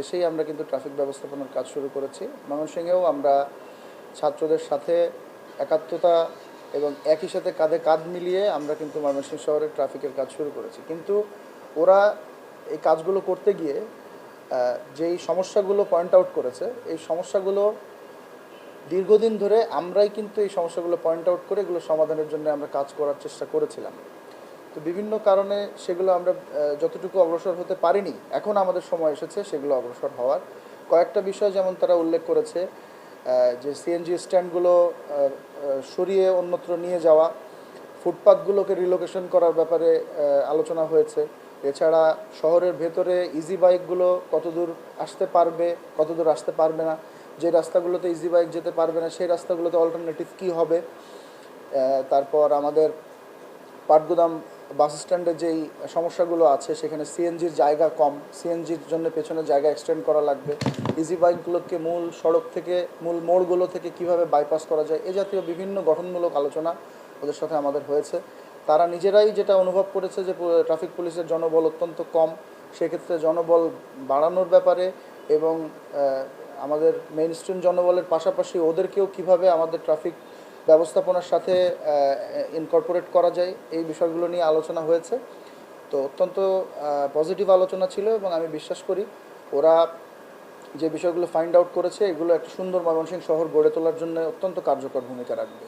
দেশেই আমরা কিন্তু ট্রাফিক ব্যবস্থাপনার কাজ শুরু করেছি। ময়মনসিংহেও আমরা ছাত্রদের সাথে একাত্মতা এবং একই সাথে কাঁধে কাঁধ মিলিয়ে আমরা কিন্তু ময়মনসিংহ শহরে ট্রাফিকের কাজ শুরু করেছি। কিন্তু ওরা এই কাজগুলো করতে গিয়ে যেই সমস্যাগুলো পয়েন্ট আউট করেছে, এই সমস্যাগুলো দীর্ঘদিন ধরে আমরাই কিন্তু এই সমস্যাগুলো পয়েন্ট আউট করে এগুলো সমাধানের জন্য আমরা কাজ করার চেষ্টা করেছিলাম। তো বিভিন্ন কারণে সেগুলো আমরা যতটুকু অগ্রসর হতে পারিনি, এখন আমাদের সময় এসেছে সেগুলো অগ্রসর হওয়ার। কয়েকটা বিষয় যেমন তারা উল্লেখ করেছে যে সিএনজি স্ট্যান্ডগুলো সরিয়ে অন্যত্র নিয়ে যাওয়া ফুটপাথগুলোকে রিলোকেশন করার ব্যাপারে আলোচনা হয়েছে। এছাড়া শহরের ভেতরে ইজি বাইকগুলো কতদূর আসতে পারবে, কতদূর আসতে পারবে না, যে রাস্তাগুলোতে ইজি বাইক যেতে পারবে না, সেই রাস্তাগুলোতে অল্টারনেটিভ কী হবে? তারপর আমাদের পাটগুদাম বাস স্ট্যান্ডে যেই সমস্যাগুলো আছে, সেখানে সিএনজির জায়গা কম। সিএনজির জন্য পেছনে জায়গা এক্সটেন্ড করা লাগবে। ইজি বাইকগুলোকে মূল সড়ক থেকে, মূল মোড়গুলো থেকে কীভাবে বাইপাস করা যায়, এ জাতীয় বিভিন্ন গঠনমূলক আলোচনা ওদের সাথে আমাদের হয়েছে। তারা নিজেরাই যেটা অনুভব করেছে যে, ট্রাফিক পুলিশের জনবল অত্যন্ত কম। সেক্ষেত্রে জনবল বাড়ানোর ব্যাপারে এবং আমাদের মেইন স্ট্রিম জনবলের পাশাপাশি ওদেরকেও কীভাবে আমাদের ট্রাফিক ব্যবস্থাপনার সাথে ইনকর্পোরেট করা যায়। এই বিষয়গুলো নিয়ে আলোচনা হয়েছে। তো অত্যন্ত পজিটিভ আলোচনা ছিল এবং আমি বিশ্বাস করি ওরা যে বিষয়গুলো ফাইন্ড আউট করেছে, এগুলো একটা সুন্দর ময়মনসিংহ শহর গড়ে তোলার জন্য অত্যন্ত কার্যকর ভূমিকা রাখবে।